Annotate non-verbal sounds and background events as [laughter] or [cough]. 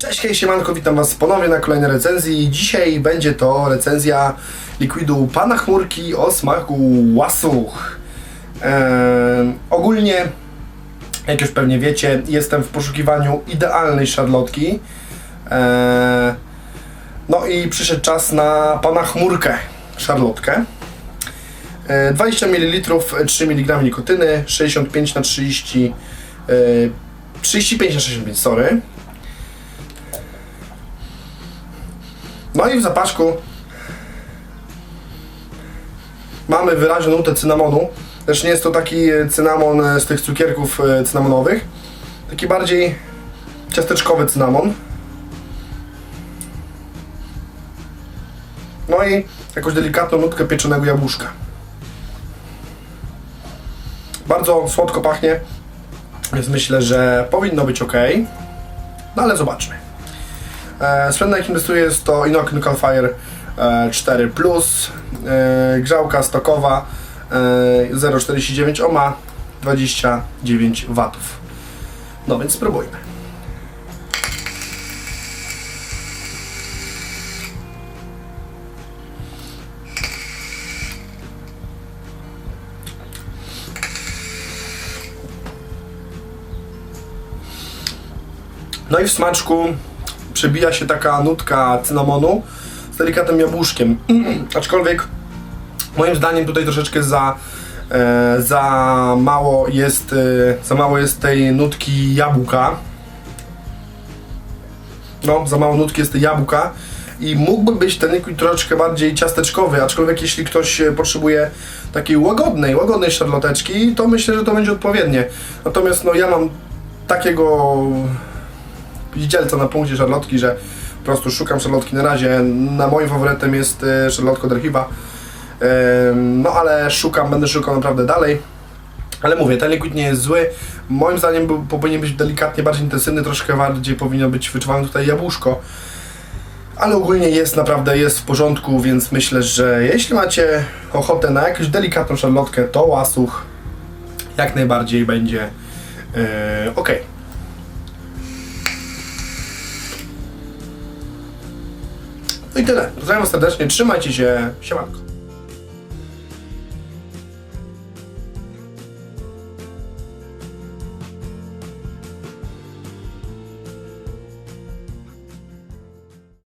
Cześć, hej, siemanko, witam Was ponownie na kolejnej recenzji. Dzisiaj będzie to recenzja likwidu Pana Chmurki o smaku łasuch. Eee, ogólnie, jak już pewnie wiecie, jestem w poszukiwaniu idealnej szarlotki. Eee, no i przyszedł czas na Pana Chmurkę szarlotkę. E, 20 ml, 3 mg nikotyny, 65 na 30, e, 35 na 65, sorry. No i w zapaszku mamy wyraźną nutę cynamonu. Też nie jest to taki e, cynamon e, z tych cukierków e, cynamonowych. Taki bardziej ciasteczkowy cynamon. No i jakąś delikatną nutkę pieczonego jabłuszka. Bardzo słodko pachnie, więc myślę, że powinno być ok. No ale zobaczmy. E, Sprzęt na jakim testuję jest to Inox Nucal Fire e, 4 Plus, e, grzałka stokowa e, 0,49 ohma, 29 watów. No więc spróbujmy. No i w smaczku przebija się taka nutka cynamonu z delikatnym jabłuszkiem. [clears throat] Aczkolwiek moim zdaniem tutaj troszeczkę za, e, za mało jest e, za mało jest tej nutki jabłka. No, za mało nutki jest tej jabłka i mógłby być ten liquid troszeczkę bardziej ciasteczkowy, aczkolwiek jeśli ktoś e, potrzebuje takiej łagodnej, łagodnej szarloteczki, to myślę, że to będzie odpowiednie. Natomiast no ja mam takiego widzielca na punkcie szarlotki, że po prostu szukam szarlotki na razie. Na moim faworytem jest e, szarlotka od Archiwa. Em, No ale szukam, będę szukał naprawdę dalej. Ale mówię, ten liquid nie jest zły. Moim zdaniem powinien być delikatnie bardziej intensywny, troszkę bardziej powinno być wyczuwalne tutaj jabłuszko. Ale ogólnie jest naprawdę jest w porządku, więc myślę, że jeśli macie ochotę na jakąś delikatną szarlotkę, to łasuch jak najbardziej będzie e, ok. No i tyle. Pozdrawiam serdecznie, trzymajcie się, siemanko.